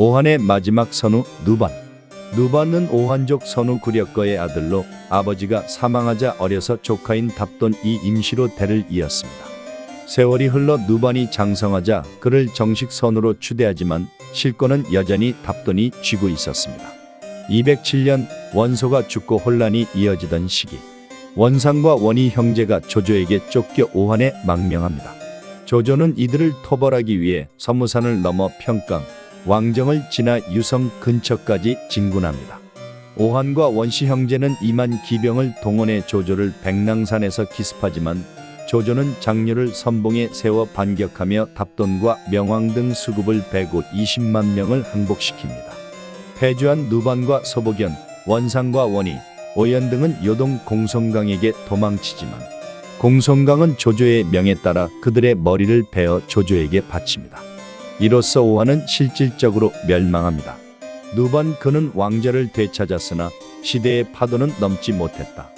오한의 마지막 선우 누반. 누반은 오한족 선우 구력거의 아들로 아버지가 사망하자 어려서 조카인 답돈 이 임시로 대를 이었습니다. 세월이 흘러 누반이 장성하자 그를 정식 선우로 추대하지만 실권은 여전히 답돈이 쥐고 있었습니다. 207년 원소가 죽고 혼란이 이어지던 시기 원상과 원희 형제가 조조에게 쫓겨 오한에 망명합니다. 조조는 이들을 토벌하기 위해 서무산을 넘어 평강, 왕정을 지나 유성 근처까지 진군합니다. 오한과 원시 형제는 2만 기병을 동원해 조조를 백랑산에서 기습하지만 조조는 장류를 선봉에 세워 반격하며 답돈과 명왕 등 수급을 배고 20만 명을 항복시킵니다. 패주한 누반과 소복연, 원상과 원희, 오연 등은 요동 공성강에게 도망치지만 공성강은 조조의 명에 따라 그들의 머리를 베어 조조에게 바칩니다. 이로써 오한은 실질적으로 멸망합니다. 누반 그는 왕자를 되찾았으나 시대의 파도는 넘지 못했다.